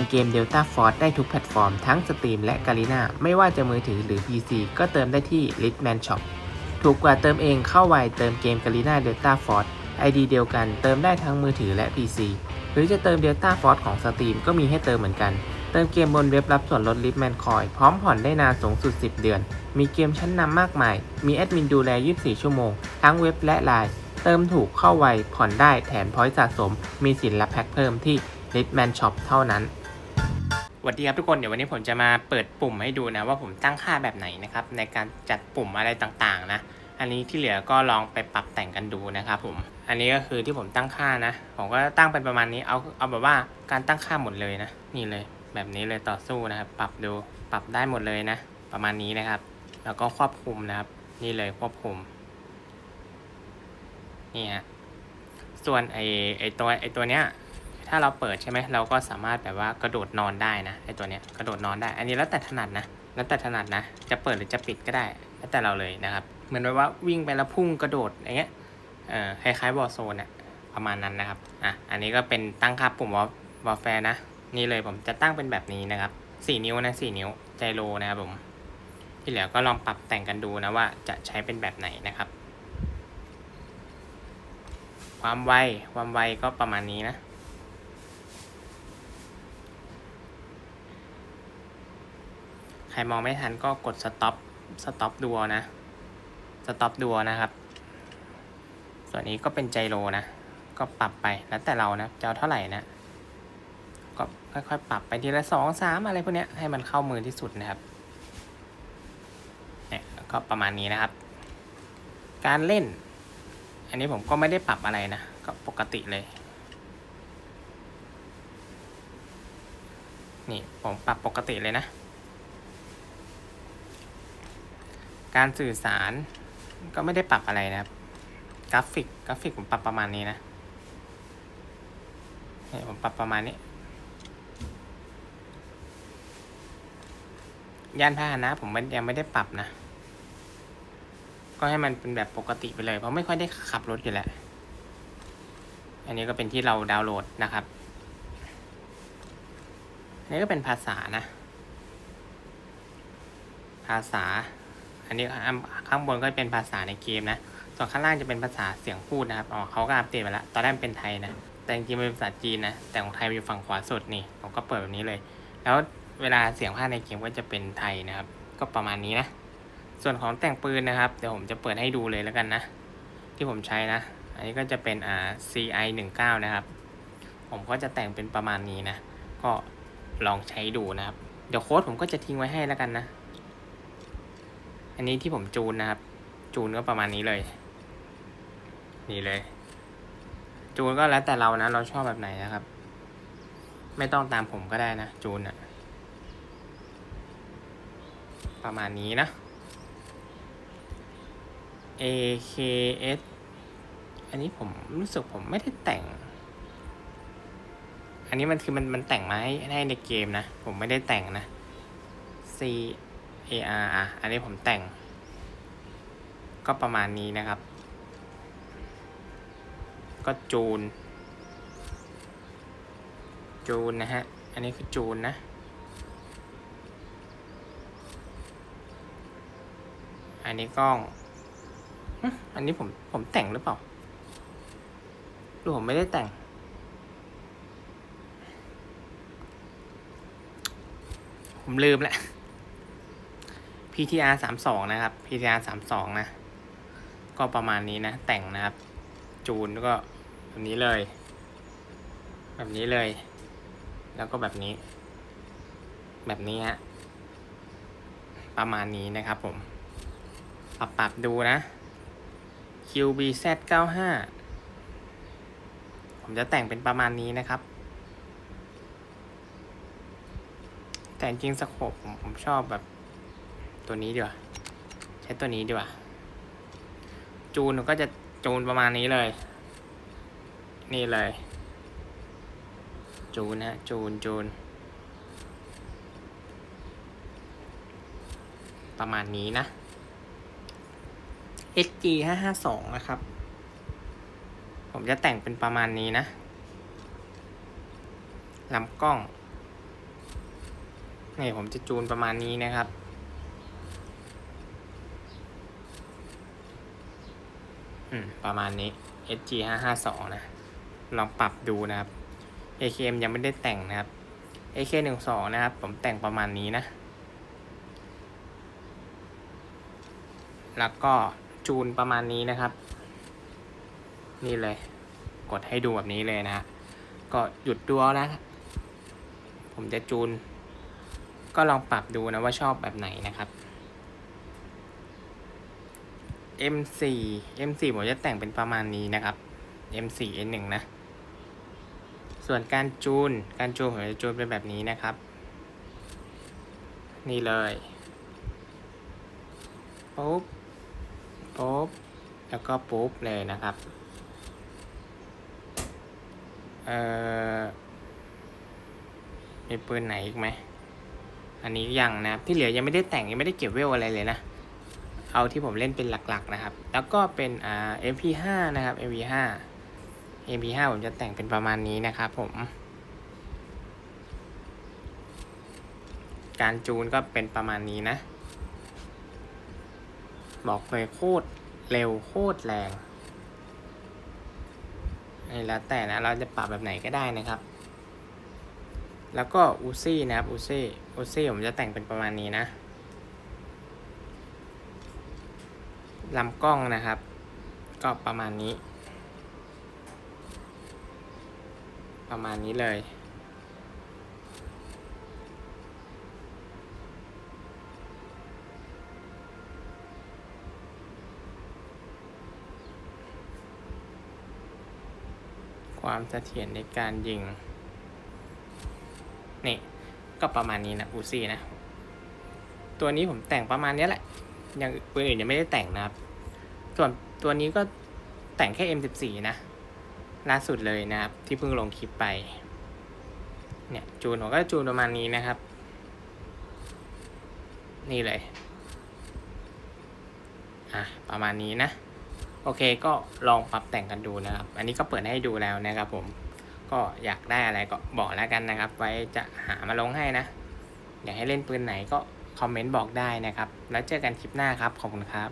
มเกม Delta Force ได้ทุกแพลตฟอร์มทั้งสตรีมและกาลิน่าไม่ว่าจะมือถือหรือ PC ก็เติมได้ที่ Litman Shop ถูกกว่าเติมเองเข้าไวเติมเกมกาลิน่า Delta Force ID เดียวกันเติมได้ทั้งมือถือและ PC หรือจะเติม Delta Force ของสตรีมก็มีให้เติมเหมือนกัน เติมเกมบนเว็บรับส่วนลด Litman Coin พร้อมผ่อนได้นานสูงสุด 10 เดือน มีเกมชั้นนำมากมาย มีแอดมินดูแล 24 ชั่วโมง ทั้งเว็บและไลน์เติมถูกเข้าไวผ่อนได้แถมพอยต์สะสม มีสินและแพ็คเพิ่มที่ Litman Shop เท่านั้น วัสดีครับทุกคนเดี๋ยววันนี้ผมจะมาเปิดปุ่มให้ดูนะว่าผมตั้งค่าแบบไหนนะครับในการจัดปุ่มอะไรต่างๆ นะ อันนี้ที่เหลือก็ลองไปปรับแต่งกันดูนะครับผมอันนี้ก็คือที่ผมตั้งค่านะ ผมก็ตั้งเป็นประมาณนี้เอาเอาแบบว่าการตั้งค่าหมดเลยนะนี่เลย แบบนี้เลยต่อสู้นะครับ ปรับดูปรับได้หมดเลยนะ ประมาณนี้นะครับ แล้วก็ควบคุมนะครับ นี่เลยควบคุมนี่ฮะส่วนไอไอตัวไอตัวเนี้ย ถ้าเราเปิดใช่ไหมเราก็สามารถแบบว่ากระโดดนอนได้นะไอตัวเนี้ยกระโดดนอนได้ อันนี้แล้วแต่ถนัดนะ แล้วแต่ถนัดนะ จะเปิดหรือจะปิดก็ได้ แล้วแต่เราเลยนะครับ เหมือนแบบว่าวิ่งไปแล้วพุ่งกระโดดอย่างเงี้ยเอ่อคล้ายๆวอลโซนอะประมาณนั้นนะครับอะอันนี้ก็เป็นตั้งค่าปุ่มวอลวอลแฟร์นะ นี่เลยผมจะตั้งเป็นแบบนี้นะครับสี่นิ้วนะสี่นิ้วใจโลนะครับผมที่เหลือก็ลองปรับแต่งกันดูนะว่าจะใช้เป็นแบบไหนนะครับ ความไวความไวก็ประมาณนี้นะ ใครมองไม่ทันก็กดสต็อปสต็อปดูเอานะสต็อปดูเอานะครับ ส่วนนี้ก็เป็นไจโรนะ ก็ปรับไปแล้วแต่เรานะจะเอาเท่าไหร่นะ ก็ค่อยๆ ปรับไปทีละสองสามอะไรพวกเนี้ยให้มันเข้ามือที่สุดนะครับเนี่ยก็ประมาณนี้นะครับ การเล่น อันนี้ผมก็ไม่ได้ปรับอะไรนะ ก็ปกติเลยนี่ผมปรับปกติเลยนะ การสื่อสารก็ไม่ได้ปรับอะไรนะครับ กราฟิกกราฟิกผมปรับประมาณนี้นะนี่ผมปรับประมาณนี้ยานพาหนะผมยังไม่ได้ปรับนะ ก็ให้มันเป็นแบบปกติไปเลย เพราะไม่ค่อยได้ขับรถอยู่แล้ว อันนี้ก็เป็นที่เราดาวน์โหลดนะครับ อันนี้ก็เป็นภาษานะ ภาษา อันนี้ข้างบนก็เป็นภาษาในเกมนะ ส่วนข้างล่างจะเป็นภาษาเสียงพูดนะครับ อ๋อเขาก็อัปเดตไปแล้ว ตอนแรกเป็นไทยนะ แต่จริงๆมันเป็นภาษาจีนนะ แต่ของไทยอยู่ฝั่งขวาสุดนี่ ผมก็เปิดแบบนี้เลย แล้วเวลาเสียงภาคในเกมก็จะเป็นไทยนะครับ ก็ประมาณนี้นะ ส่วนของแต่งปืนนะครับ เดี๋ยวผมจะเปิดให้ดูเลยแล้วกันนะ ที่ผมใช้นะ อันนี้ก็จะเป็นอ่า CI 1 9นะครับ ผมก็จะแต่งเป็นประมาณนี้นะ ก็ลองใช้ดูนะครับ เดี๋ยวโค้ดผมก็จะทิ้งไว้ให้แล้วกันนะ อันนี้ที่ผมจูนนะครับ จูนก็ประมาณนี้เลย นี่เลย จูนก็แล้วแต่เรานะ เราชอบแบบไหนนะครับ ไม่ต้องตามผมก็ได้นะ จูนอะประมาณนี้นะ AKS อันนี้ผมรู้สึกผมไม่ได้แต่ง อันนี้มันคือมันมันแต่งมาให้ให้ในเกมนะ ผมไม่ได้แต่งนะ C A R อะ อันนี้ผมแต่ง ก็ประมาณนี้นะครับ ก็จูน จูนนะฮะ อันนี้คือจูนนะ อันนี้กล้อง อันนี้ผมผมแต่งหรือเปล่าหรือผมไม่ได้แต่งผมลืมแล้ว PTR สามสองนะครับ PTR สามสองนะ ก็ประมาณนี้นะ แต่งนะครับ จูนก็แบบนี้เลย แบบนี้เลย แล้วก็แบบนี้ แบบนี้ฮะ ประมาณนี้นะครับผม ปรับปรับดูนะ QBZ 95ผมจะแต่งเป็นประมาณนี้นะครับแต่จริงสโคปผมผมชอบแบบ ตัวนี้ดีกว่า ใช้ตัวนี้ดีกว่า จูนก็จะจูนประมาณนี้เลย นี่เลย จูนฮะ จูนจูน ประมาณนี้นะ HG 5 5 2นะครับ ผมจะแต่งเป็นประมาณนี้นะลำกล้องนี่ผมจะจูนประมาณนี้นะครับ อืม ประมาณนี้ SG 5 5 2นะ ลองปรับดูนะครับ AKM ยังไม่ได้แต่งนะครับ AK 1 2นะครับ ผมแต่งประมาณนี้นะ แล้วก็จูนประมาณนี้นะครับ นี่เลย กดให้ดูแบบนี้เลยนะ ก็หยุดดูนะ ผมจะจูน ก็ลองปรับดูนะว่าชอบแบบไหนนะครับ M4 M4 ผมจะแต่งเป็นประมาณนี้นะครับ M4 N1 นะ ส่วนการจูน การจูนผมจะจูนเป็นแบบนี้นะครับ นี่เลยปุ๊บปุ๊บ แล้วก็ปุ๊บเลยนะครับ เอ่อ มีปืนไหนอีกไหม อันนี้ยังนะครับ ที่เหลือยังไม่ได้แต่งยังไม่ได้เก็บเวลอะไรเลยนะ เอาที่ผมเล่นเป็นหลักๆนะครับ แล้วก็เป็นอ่า MP5 นะครับ MP5 MP5 ผมจะแต่งเป็นประมาณนี้นะครับผม การจูนก็เป็นประมาณนี้นะ บอกเลยโคตรเร็วโคตรแรงนี่แล้วแต่นะ เราจะปรับแบบไหนก็ได้นะครับ แล้วก็อูซี่นะครับอูซี่อูซี่ผมจะแต่งเป็นประมาณนี้นะ ลำกล้องนะครับ ก็ประมาณนี้ ประมาณนี้เลยความเสถียรในการยิง นี่ ก็ประมาณนี้นะอูซี่นะ ตัวนี้ผมแต่งประมาณนี้แหละ อย่างปืนอื่นยังไม่ได้แต่งนะครับ ส่วนตัวนี้ก็แต่งแค่ M14 นะ ล่าสุดเลยนะครับ ที่เพิ่งลงคลิปไป เนี่ย จูนผมก็จูนประมาณนี้นะครับ นี่เลย อะ ประมาณนี้นะ โอเคก็ลองปรับแต่งกันดูนะครับ อันนี้ก็เปิดให้ดูแล้วนะครับผม ก็อยากได้อะไรก็บอกแล้วกันนะครับ ไว้จะหามาลงให้นะ อยากให้เล่นปืนไหนก็ คอมเมนต์บอกได้นะครับ แล้วเจอกันคลิปหน้าครับ ขอบคุณครับ